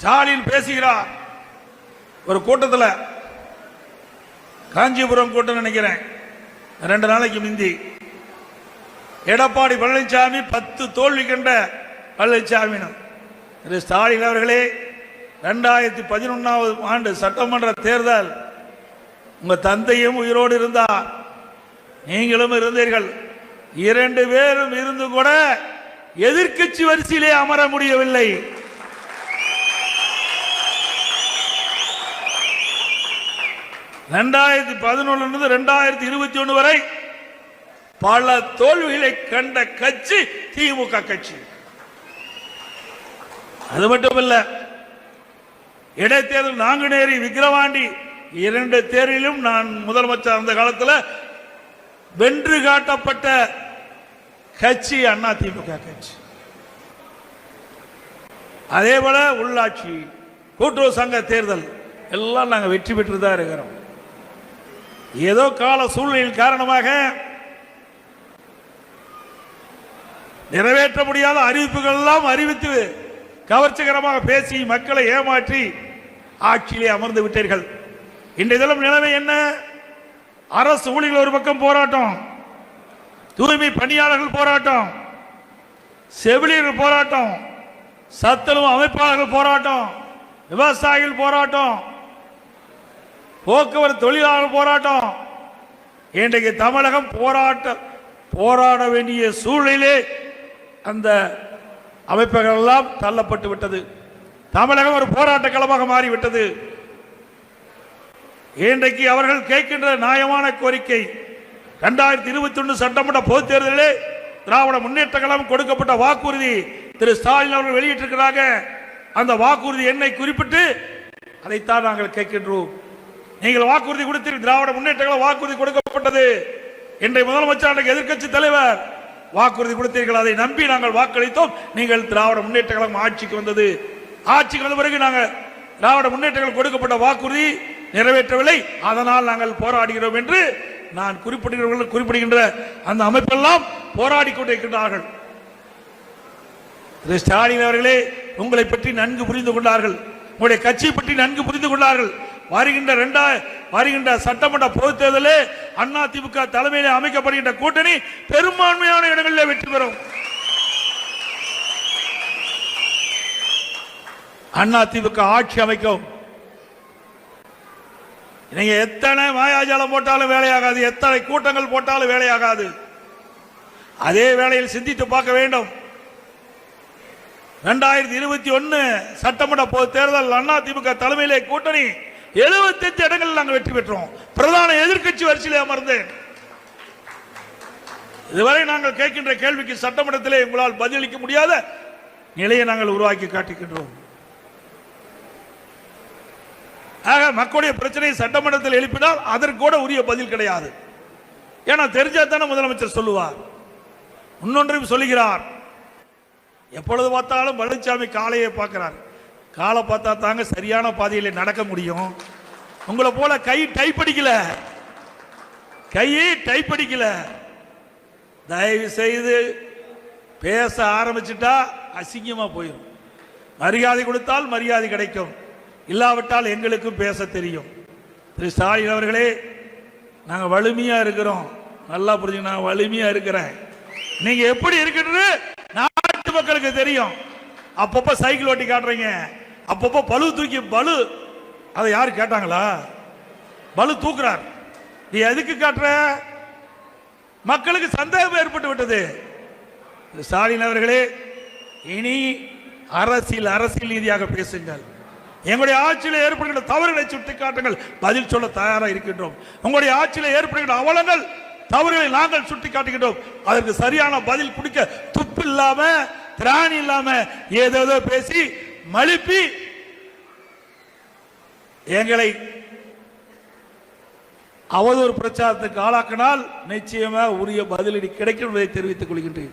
ஸ்டாலின் பேசுகிறார். ஒரு கூட்டத்தில் காஞ்சிபுரம் கூட்டம் நினைக்கிறேன். ரெண்டு நாளைக்கு முந்தி. எடப்பாடி பழனிசாமி பத்து தோல்வி கண்ட பழனிசாமினும் திரு ஸ்டாலின் அவர்களே ரெண்டாயிரத்தி பதினொன்னாவது ஆண்டு சட்டமன்ற தேர்தல். உங்க தந்தையும் உயிரோடு இருந்தார் நீங்களும் இருந்தீர்கள். இரண்டு பேரும் இருந்து கூட எதிர்க்கட்சி வரிசையிலே அமர முடியவில்லை. ரெண்டாயிரத்தி பதினொன்னு இருந்து ரெண்டாயிரத்தி இருபத்தி ஒன்று வரை பல தோல்விகளை கண்ட கட்சி திமுக கட்சி. அது மட்டுமல்ல இடைத்தேர்தல் நாங்குநேரி விக்கிரவாண்டி இரண்டு தேர்விலும் நான் முதலமைச்சர் அந்த காலத்தில் வென்று காட்டப்பட்ட கட்சி அண்ணா திமுக கட்சி. அதே போல உள்ளாட்சி கூட்டுறவு சங்க தேர்தல் எல்லாம் நாங்கள் வெற்றி பெற்று தான் இருக்கிறோம். ஏதோ கால சூழ்நிலையின் காரணமாக நிறைவேற்ற முடியாத அறிவிப்புகள் எல்லாம் அறிவித்து கவர்ச்சிகரமாக பேசி மக்களை ஏமாற்றி ஆட்சியிலே அமர்ந்து விட்டீர்கள். இன்றைய தினம் நிலைமை என்ன? அரசு ஊழியர்கள் ஒரு பக்கம் போராட்டம் தூய்மை பணியாளர்கள் போராட்டம் செவிலியர்கள் போராட்டம் சத்துணவு அமைப்பாளர்கள் போராட்டம் விவசாயிகள் போராட்டம் போக்குவரத்து தொழிலாளர் போராட்டம். இன்றைக்கு தமிழகம் போராட்ட போராட வேண்டிய சூழ்நிலை அந்த அமைப்புகள் எல்லாம் தள்ளப்பட்டு விட்டது. தமிழகம் ஒரு போராட்ட களமாக மாறிவிட்டது. இன்றைக்கு அவர்கள் கேட்கின்ற நியாயமான கோரிக்கை இரண்டாயிரத்தி இருபத்தி ஒன்று சட்டமன்ற பொதுத் தேர்தலிலே திராவிட முன்னேற்ற கழகம் கொடுக்கப்பட்ட வாக்குறுதி திரு ஸ்டாலின் அவர்கள் வெளியிட்டிருக்கிறாங்க. அந்த வாக்குறுதி என்னை குறிப்பிட்டு அதைத்தான் நாங்கள் கேட்கின்றோம். நீங்கள் வாக்குறுதி கொடுத்தீர்கள் திராவிட முன்னேற்றங்களை வாக்குறுதி கொடுக்கப்பட்டது. இன்றைய முதலமைச்சர் எதிர்கட்சி எதிர்க்கட்சி தலைவர் வாக்குறுதி கொடுத்தீர்கள். அதை நம்பி நாங்கள் வாக்களித்தோம். நீங்கள் திராவிட முன்னேற்ற கழகம் ஆட்சிக்கு வந்தது. ஆட்சிக்கு வந்த பிறகு நாங்கள் திராவிட முன்னேற்றங்கள் கொடுக்கப்பட்ட வாக்குறுதி நிறைவேற்றவில்லை. அதனால் நாங்கள் போராடுகிறோம் என்று நான் குறிப்பிடுகிறவர்கள் குறிப்பிடுகின்ற அந்த அமைப்பெல்லாம் போராடி கொண்டிருக்கின்றார்கள். திரு ஸ்டாலின் அவர்களே உங்களை பற்றி நன்கு புரிந்து கொண்டார்கள். உங்களுடைய கட்சியை பற்றி நன்கு புரிந்து கொண்டார்கள். வருகின்ற ரெண்டா வருகின்ற சட்டமன்ற பொதுத் தேர்தலே அண்ணா திமுக தலைமையிலே அமைக்கப்படுகின்ற கூட்டணி பெரும்பான்மையான இடங்களில் வெற்றி பெறும். அண்ணா திமுக ஆட்சி அமைக்கும். நீங்க எத்தனை மாயாஜாலம் போட்டாலும் வேலையாகாது எத்தனை கூட்டங்கள் போட்டாலும் வேலையாகாது. அதே வேளையில் சிந்தித்து பார்க்க வேண்டும். இரண்டாயிரத்தி இருபத்தி ஒன்னு சட்டமன்ற பொது தேர்தல் அண்ணா திமுக தலைமையிலே கூட்டணி 75 இடங்கள் நாங்கள் வெற்றி பெற்றோம். பிரதான எதிர்க்கட்சி வரிசையில் அமர்ந்தேன். இதுவரை நாங்கள் கேட்கின்ற கேள்விக்கு சட்டமன்றத்திலே உங்களால் பதிலளிக்க முடியாத நிலையை நாங்கள் உருவாக்கி காட்டுகின்றோம் ஆக மக்களுடைய பிரச்சனையை சட்டமன்றத்தில் எழுப்பினால் அதற்கு கூட உரிய பதில் கிடையாது. ஏன்னா தெரிஞ்சா தானே முதலமைச்சர் சொல்லுவார். இன்னொன்றையும் சொல்லுகிறார். எப்பொழுது பார்த்தாலும் பழனிசாமி காலையை பார்க்கிறார். காலை பார்த்தா தாங்க சரியான பாதையில் நடக்க முடியும். உங்களை போல கை டைப் அடிக்கல. கையை டைப் அடிக்கல. தயவு செய்து பேச ஆரம்பிச்சிட்டா அசிங்கமா போயிடும் மரியாதை கொடுத்தால் மரியாதை கிடைக்கும். இல்லாவிட்டால் எங்களுக்கும் பேச தெரியும். திரு ஸ்டாலின் அவர்களே நாங்கள் வலிமையா இருக்கிறோம். நல்லா புரிஞ்சுங்க நான் வலிமையா இருக்கிறேன். நீங்க எப்படி இருக்கிறது? நாட்டு மக்களுக்கு தெரியும். அப்பப்ப சைக்கிள் ஓட்டி காட்டுறீங்க. அப்பப்போ பளு தூக்கி பலு. அதை யாரு கேட்டாங்களா? பளு தூக்குறார். நீ எதுக்கு காட்டுற? மக்களுக்கு சந்தேகம் ஏற்பட்டு விட்டது. ஸ்டாலின் அவர்களே இனி அரசியல் அரசியல் ரீதியாக பேசுங்கள். எங்களுடைய ஆட்சியில் ஏற்படுகின்ற தவறுகளை சுட்டிக்காட்டுங்கள் பதில் சொல்ல தயாராக இருக்கின்றோம். உங்களுடைய ஆட்சியில் ஏற்படுகின்ற அவலங்கள் தவறுகளை நாங்கள் சுட்டி காட்டுகின்றோம். அதற்கு சரியான பதில் கொடுக்க துப்பு திராணி இல்லாம ஏதேதோ பேசி மழுப்பி எங்களை அவதூறு பிரச்சாரத்துக்கு ஆளாக்கினால் நிச்சயமாக உரிய பதிலடி கிடைக்கும் என்பதை தெரிவித்துக் கொள்கின்றேன்.